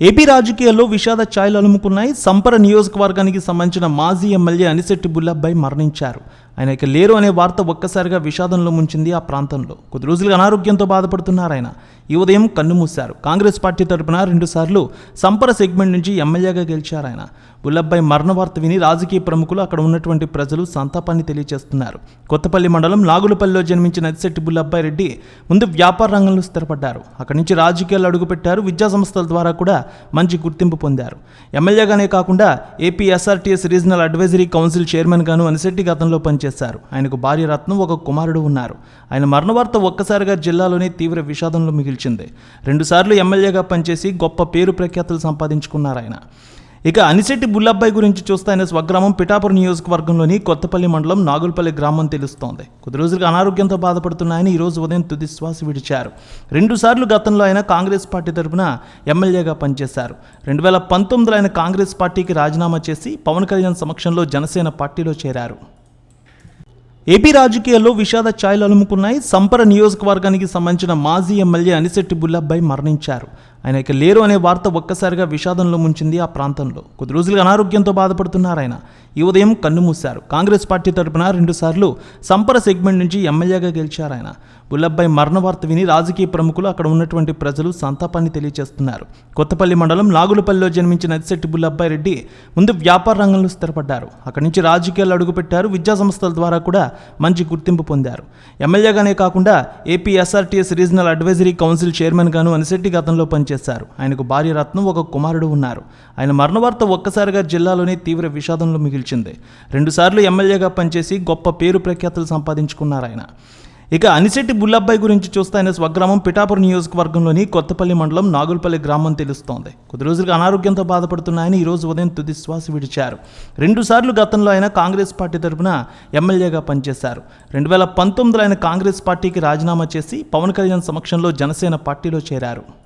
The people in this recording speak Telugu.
ఏపీ రాజకీయాల్లో విషాద ఛాయలు అలుముకున్నాయి. సంపర నియోజకవర్గానికి సంబంధించిన మాజీ ఎమ్మెల్యే అనిశెట్టి బుల్లబ్బాయి మరణించారు. ఆయన ఇక లేరు అనే వార్త ఒక్కసారిగా విషాదంలో ముంచింది ఆ ప్రాంతంలో. కొద్ది రోజులుగా అనారోగ్యంతో బాధపడుతున్నారు ఆయన. ఈ ఉదయం కన్నుమూశారు కాంగ్రెస్ పార్టీ తరపున రెండుసార్లు సంపర సెగ్మెంట్ నుంచి ఎమ్మెల్యేగా గెలిచారు ఆయన. బుల్లబ్బాయి మరణ వార్త విని రాజకీయ ప్రముఖులు అక్కడ ఉన్నటువంటి ప్రజలు సంతాపాన్ని తెలియజేస్తున్నారు కొత్తపల్లి మండలం నాగులపల్లిలో జన్మించిన అదిశెట్టి బుల్లబ్బాయి రెడ్డి ముందు వ్యాపార రంగంలో స్థిరపడ్డారు. అక్కడి నుంచి రాజకీయాలు అడుగుపెట్టారు. విద్యా సంస్థల ద్వారా కూడా మంచి గుర్తింపు పొందారు. ఎమ్మెల్యేగానే కాకుండా AP SRTS regional advisory council చైర్మన్గాను Anisetti గతంలో పనిచేశారు. చేశారు. ఆయనకు భార్య రత్నం ఒక కుమారుడు ఉన్నారు. ఆయన మరణవార్త ఒక్కసారిగా జిల్లాలోనే తీవ్ర విషాదంలో మిగిల్చింది. రెండుసార్లు ఎమ్మెల్యేగా పనిచేసి గొప్ప పేరు ప్రఖ్యాతులు సంపాదించుకున్నారు ఆయన. ఇక అనిశెట్టి బుల్లబ్బాయి గురించి చూస్తే ఆయన స్వగ్రామం పిఠాపురం నియోజకవర్గంలోని కొత్తపల్లి మండలం నాగులపల్లి గ్రామం తెలుస్తోంది. కొద్ది రోజులుగా అనారోగ్యంతో బాధపడుతున్న ఆయన ఈ రోజు ఉదయం తుది శ్వాస విడిచారు. రెండుసార్లు గతంలో ఆయన కాంగ్రెస్ పార్టీ తరపున ఎమ్మెల్యేగా పనిచేశారు. రెండు వేల పంతొమ్మిదిలో ఆయన కాంగ్రెస్ పార్టీకి రాజీనామా చేసి పవన్ కళ్యాణ్ సమక్షంలో జనసేన పార్టీలో చేరారు. ఏపీ రాజకీయాల్లో విషాద ఛాయలు అలుముకున్నాయి. సంపర నియోజకవర్గానికి సంబంధించిన మాజీ ఎమ్మెల్యే అనిశెట్టి బుల్లబ్బాయి మరణించారు. ఆయన ఇక లేరు అనే వార్త ఒక్కసారిగా విషాదంలో ముంచింది ఆ ప్రాంతంలో. కొద్ది రోజులుగా అనారోగ్యంతో బాధపడుతున్నారు ఆయన. ఈ ఉదయం కన్నుమూశారు కాంగ్రెస్ పార్టీ తరపున రెండుసార్లు సంపర సెగ్మెంట్ నుంచి ఎమ్మెల్యేగా గెలిచారు ఆయన. బుల్లబ్బాయి మరణ వార్త విని రాజకీయ ప్రముఖులు అక్కడ ఉన్నటువంటి ప్రజలు సంతాపాన్ని తెలియజేస్తున్నారు. కొత్తపల్లి మండలం నాగులపల్లిలో జన్మించిన అతిశెట్టి బుల్లబ్బాయి రెడ్డి ముందు వ్యాపార రంగంలో స్థిరపడ్డారు. అక్కడి నుంచి రాజకీయాలు అడుగుపెట్టారు. విద్యా సంస్థల ద్వారా కూడా మంచి గుర్తింపు పొందారు. ఎమ్మెల్యేగానే కాకుండా AP SRTS regional advisory council chairman గాను అనిశెట్టి గతంలో పనిచేశారు. ఆయనకు భార్య రత్నం ఒక కుమారుడు ఉన్నారు. ఆయన మరణవార్త ఒక్కసారిగా జిల్లాలోనే తీవ్ర విషాదంలో మిగిల్చింది. రెండుసార్లు ఎమ్మెల్యేగా పనిచేసి గొప్ప పేరు ప్రఖ్యాతులు సంపాదించుకున్నారు ఆయన. ఇక అనిశెట్టి బుల్లబ్బాయి గురించి చూస్తే ఆయన స్వగ్రామం పిఠాపురం నియోజకవర్గంలోని కొత్తపల్లి మండలం నాగులపల్లి గ్రామం తెలుస్తోంది. కొద్ది రోజులుగా అనారోగ్యంతో బాధపడుతున్న ఆయన ఈ రోజు ఉదయం తుది శ్వాస విడిచారు. రెండుసార్లు గతంలో ఆయన కాంగ్రెస్ పార్టీ తరపున ఎమ్మెల్యేగా పనిచేశారు. రెండు వేల పంతొమ్మిదిలో ఆయన కాంగ్రెస్ పార్టీకి రాజీనామా చేసి పవన్ కళ్యాణ్ సమక్షంలో జనసేన పార్టీలో చేరారు.